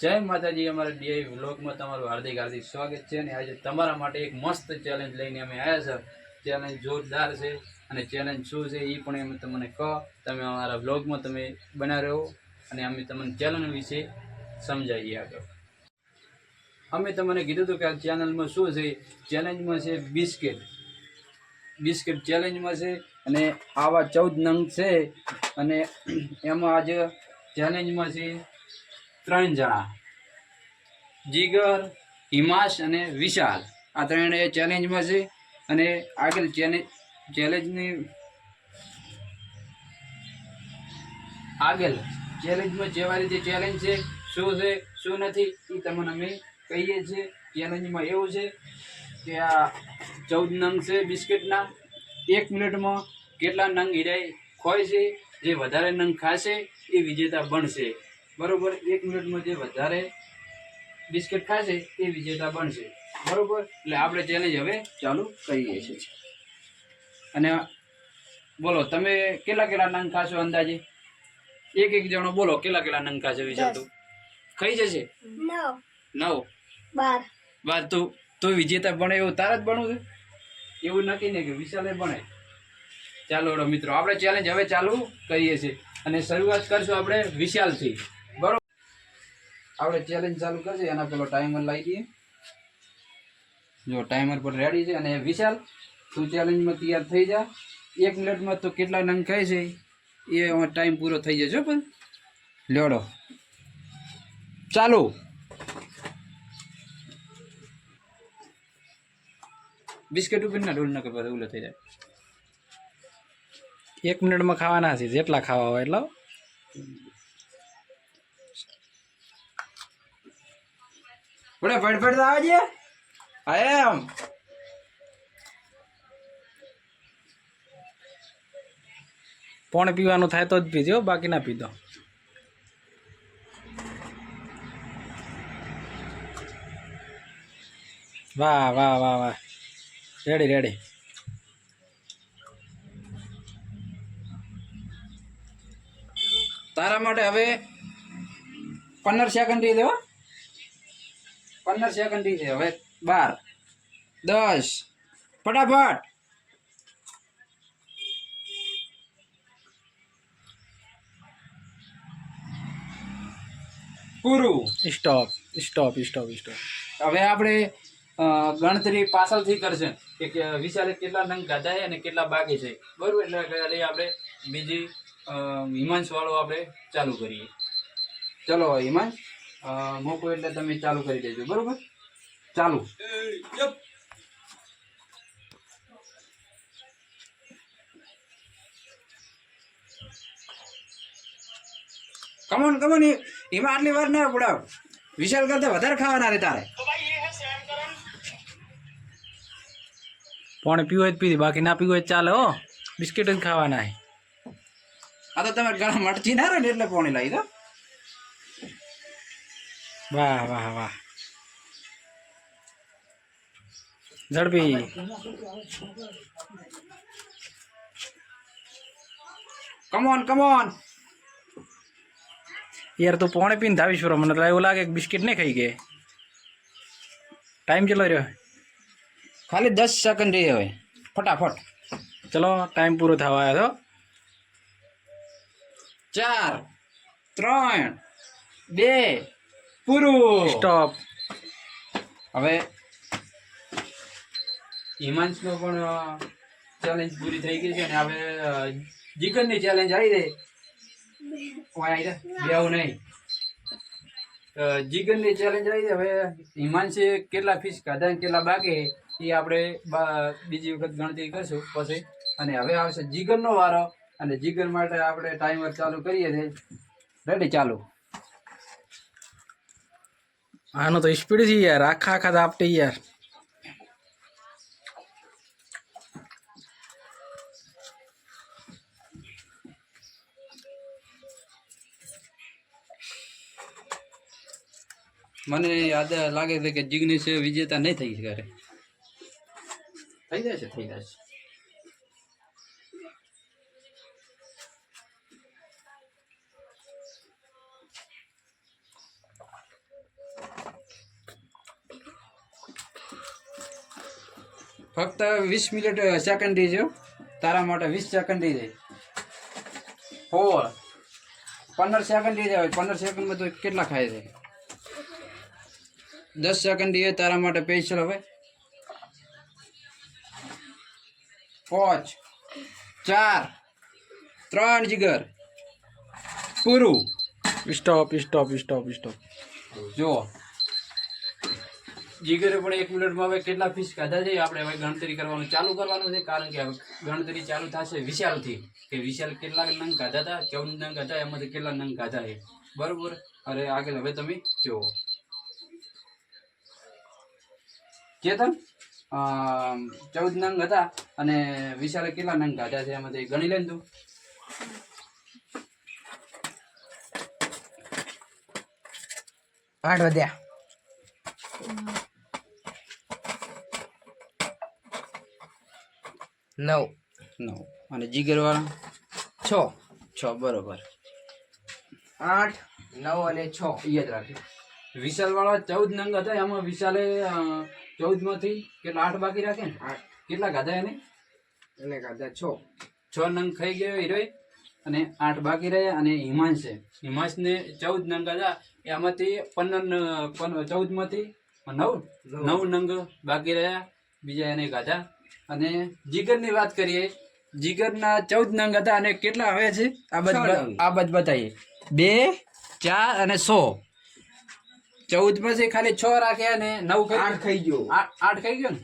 જય માતાજી, અમારા ડીઆઈ વ્લોગમાં તમારું હાર્દિક હાર્દિક સ્વાગત છે અને આજે તમારા માટે એક મસ્ત ચેલેન્જ લઈને અમે આવ્યા છે. ચેલેન્જ જોરદાર છે અને ચેલેન્જ શું છે એ પણ અમે તમને કહો. તમે અમારા વ્લોગમાં તમે બના રહો અને અમે તમને ચેલેન્જ વિશે સમજાવીએ આગળ. અમે તમને કીધું હતું કે આ ચેનલમાં શું છે? ચેલેન્જમાં છે બિસ્કિટ. બિસ્કિટ ચેલેન્જમાં છે અને આવા ચૌદ નંગ છે અને એમાં આજે ચેલેન્જમાં છે ત્રણ જણા. જીગર, હિમાશ અને વિશાલ. આ ત્રણે ચેલેન્જમાં છે અને આગળ ચેલેન્જ ચેલેન્જની આગળ ચેલેન્જમાં જેવા રીતે ચેલેન્જ છે, શું છે, શું નથી, એ તમને અમે કહીએ છીએ. ચેલેન્જમાં એવું છે કે આ ચૌદ નંગ છે બિસ્કિટના એક મિનિટમાં કેટલા નંગ હિરાય ખોય છે, જે વધારે નંગ ખાશે, એ વિજેતા બનશે. બરોબર એક મિનિટમાં જે વધારે બિસ્કિટ ખાશે એ વિજેતા બનશે. બરોબર? એટલે આપણે ચેલેન્જ હવે ચાલુ કરીએ છીએ. અને બોલો તમે કેટલા કેટલા નંગ ખાશો અંદાજે? એક એક જણો બોલો કેટલા કેટલા નંગ ખાશે વિચાર તું ખાઈ જશે? નવ. બાર. બાર તો તું વિજેતા બને એવું તારે જ બનવું છે? એવું નક્કી ને કે વિશાલે બને. ચાલો મિત્રો આપણે ચેલેન્જ હવે ચાલુ કરીએ છીએ. અને શરૂઆત કરશું આપણે વિશાલથી. આપણે ચેલેન્જ ચાલુ કરશે એના પેલો ટાઈમર લાવી દઈએ. જો ટાઈમર પર રેડી છે અને વિશાલ, તું ચેલેન્જમાં તૈયાર થઈ જા. એક મિનિટમાં તો કેટલા નંગ ખાય છે? એ ટાઈમ પૂરો થઈ જશે પણ. લેવડો. ચાલુ. બિસ્કિટ ઉપર ના ઢોલ ના કપા ઉલો થઈ જાય. એક મિનિટમાં ખાવાના છે, જેટલા ખાવા હોય એટલા. બડે ફટફટ તો આવજે હા, એમ. પણ પીવાનું થાય તો જ પીજો, બાકી ના પીધો. વાહ વાહ વાહ વાહ. રેડી રેડી તારા માટે હવે પંદર સેકન્ડથી દેવા. પંદર સેકન્ડ છે. હવે બાર દસ ફટાફટ. પૂરું. Stop stop stop stop. હવે આપણે ગણતરી પાછળથી કરશે કે વિશાલે કેટલા નંગ ગાધા છે અને કેટલા બાકી છે. બરાબર? એટલે ખાલી આપણે બીજી હિમાંશ વાળો આપણે ચાલુ કરીએ. ચલો હિમાંશ. મોકો એટલે તમે ચાલુ કરી દેજો બરોબર? ચાલુ. કમોન કમોન એમાં આટલી વાર ના પડાવ વિશાલ કરતા વધારે ખાવાના રે તારે. પણ પીવું હોય તો પીધી બાકી ના પીવું હોય ચાલે હો. બિસ્કિટ જ ખાવાના આ તો તમે ગળા મટતી ના રહે ને એટલે પોણી લાવી દો. વાહ વાહ વાહ. ઝડપી. કમોન કમોન યાર તું પોણે પીને ધાવીશ બરો મને એવું લાગે કે બિસ્કિટ નહીં ખાઈ ગયે ટાઈમ કેટલો રહ્યો? ખાલી દસ સેકન્ડ રહી હવે. ફટાફટ. ચલો ટાઈમ પૂરો થવા આવ્યો ચાર ત્રણ બે પૂરું. સ્ટોપ હવે હિમાંશનો પણ ચેલેન્જ પૂરી થઈ ગઈ છે અને હવે જીગરની ચેલેન્જ આવી રહી. ઓય આવી બેવું નહીં. જીગરની ચેલેન્જ આવી ગઈ હવે હિમાંશે કેટલા ફીસ ખાધા કેટલા બાકી એ આપણે બીજી વખત ગણતરી કરશું પછી. અને હવે આવશે જીગરનો વારો. અને જીગર માટે આપણે ટાઈમર ચાલુ કરીએ છીએ. રેડી ચાલુ. આનો તો સ્પીડ છે યાર આખા આખા આપટે યાર. મને યાદ લાગે છે કે જિગ્નેશ વિજેતા નહીં થઈ શકે. થઈ જશે થઈ જશે. ફક્ત વીસ મિનિટ સેકન્ડ દીજો તારા માટે વીસ સેકન્ડ દઈ દે ફોર પંદર સેકન્ડ દઈ જાય પંદર સેકન્ડમાં તો કેટલા ખાય છે? દસ સેકન્ડ દઈએ તારા માટે સ્પેશિયલ હવે. પાંચ ચાર ત્રણ જીગર. પૂરું. સ્ટોપ સ્ટોપ સ્ટોપ સ્ટોપ જો. જીગરે પણ એક મિનિટમાં હવે કેટલા પીસ ખાધા છે? આપણે હવે ગણતરી કરવાનું, ચાલુ કરવાનું છે, કારણ કે ગણતરી ચાલુ થશે વિશાલથી. કે વિશાલ કેટલા નંગ ખાધા હતા? ચૌદ નંગ હતા, એમાંથી કેટલા નંગ ખાધા છે? બરાબર? અરે આગળ હવે તમે જુઓ. ચેતન ચૌદ નંગ હતા અને વિશાલે કેટલા નંગ ખાધા છે? એમાંથી ગણી લે તું. આઠ વધ્યા નવ. નવ. અને જીગરવાળા છ. છ બરોબર. આઠ નવ અને છ. યાદ રાખજો. વિશાલ વિશાલવાળા ચૌદ નંગ હતા એમાં વિશાલે ચૌદમાંથી કેટલા આઠ બાકી રાખે ને? આઠ. કેટલા ગાધા એને? એને ગાધા છ. છ નંગ ખાઈ ગયો હિરોઈ અને આઠ બાકી રહ્યા અને હિમાંશ છે. હિમાંશને ચૌદ નંગ હતા એમાંથી પંદર ચૌદમાંથી નવ. નવ નંગ બાકી રહ્યા બીજા એને ખાધા. અને જીગરની વાત કરીએ જીગરના ચૌદ નંગ હતા અને કેટલા આવે છે? આ બધ આ બધ બતાવીએ. બે ચાર અને સો. ચૌદમાંથી ખાલી છ રાખ્યા અને નવ આઠ ખાઈ ગયો. આઠ ખાઈ ગયો ને?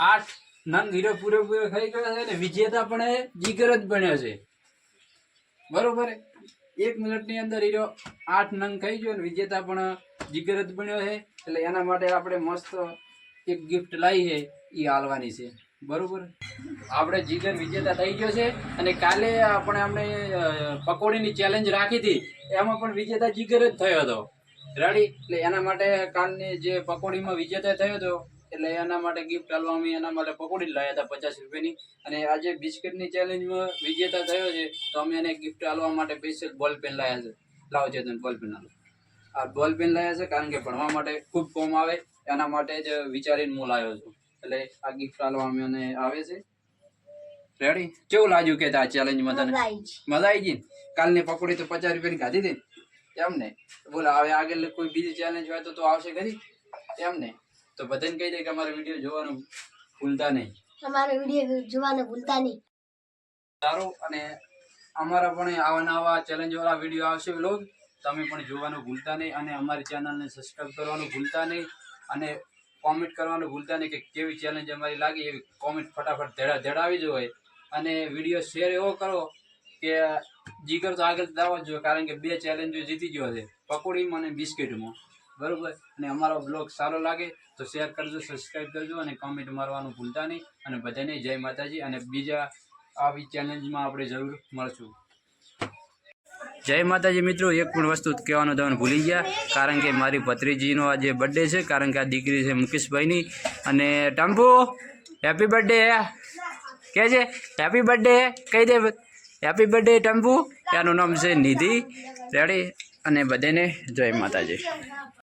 આઠ નંગ હીરો પૂરેપૂરો ખાઈ ગયો છે ને વિજેતા પણ જીગર જ બન્યો છે. બરોબર એક મિનિટની અંદર હીરો આઠ નંગ ખાઈ ગયો ને વિજેતા પણ જીગર જ બન્યો છે. એટલે એના માટે આપણે મસ્ત એક ગિફ્ટ લાવી છે એ હાલવાની છે. બરોબર. આપણે જીગર વિજેતા થઈ ગયો છે અને કાલે આપણે આપણે પકોડીની ચેલેન્જ રાખી હતી. એમાં પણ વિજેતા જીગર જ થયો હતો. રેડી એટલે એના માટે કાલની જે પકોડીમાં વિજેતા થયો હતો, એટલે એના માટે ગિફ્ટ આલવા અમે એના માટે પકોડી લાવ્યા હતા પચાસ રૂપિયાની. અને આજે બિસ્કિટની ચેલેન્જમાં વિજેતા થયો છે, તો અમે એને ગિફ્ટ આલવા માટે સ્પેશિયલ બોલ પેન લાવ્યા છે. લાવો છે બોલ પેન આલો. આ બોલ પેન લાવ્યા છે કારણ કે ભણવા માટે ખૂબ કોમ આવે, એના માટે જ વિચારીને હું લાવ્યો છું. એટલે આ ગિફ્ટ આલવા અમે આવે છે. રેડી કેવું લાગ્યું કે આ ચેલેન્જમાં તને? મજા આવી ગઈ. કાલની પકોડી તો પચાસ રૂપિયાની ખાધી હતી એમ ને? બોલો હવે આગળ કોઈ બીજી ચેલેન્જ હોય તો તો આવશે ખરી એમ ને? તો બધાને કહી દે કે અમારો વીડિયો જોવાનું ભૂલતા નહીં. અમારો વીડિયો જોવાનું ભૂલતા નહીં. સારું અને અમારા પણ આવા નવા ચેલેન્જ વાળા વીડિયો આવશે વ્લોગ તમે પણ જોવાનું ભૂલતા નહીં અને અમારી ચેનલને સબસ્ક્રાઈબ કરવાનું ભૂલતા નહીં અને કોમેન્ટ કરવાનું ભૂલતા નહીં કે કેવી ચેલેન્જ અમારી લાગી એવી કોમેન્ટ ફટાફટ ધેડા ધેડાવી જોઈએ અને વીડિયો શેર એવો કરો કે જીગર તો આગળ દાવા જોઈએ, કારણ કે બે ચેલેન્જો જીતી ગયો છે. પકોડીમાં અને બિસ્કિટમાં. બરાબર? અને અમારો બ્લોગ સારો લાગે તો શેર કરજો સબસ્ક્રાઈબ કરજો અને કોમેન્ટ મારવાનું ભૂલતા નહીં. અને બધાને જય માતાજી અને બીજા આવી ચેલેન્જમાં આપણે જરૂર મળશું. જય માતાજી મિત્રો, એક પણ વસ્તુ કહેવાનું તમે ભૂલી ગયા, કારણ કે મારી ભત્રીજીનો આજે બર્થડે છે, કારણ કે આ દીકરી છે મુકેશભાઈની. અને ટંપુ હેપી બર્થડે કહે છે? હેપી બર્થડે કહી દે. Happy birthday ટંપુ. એનું નામ છે નિધિ. રેડી અને બધાને જય માતાજી.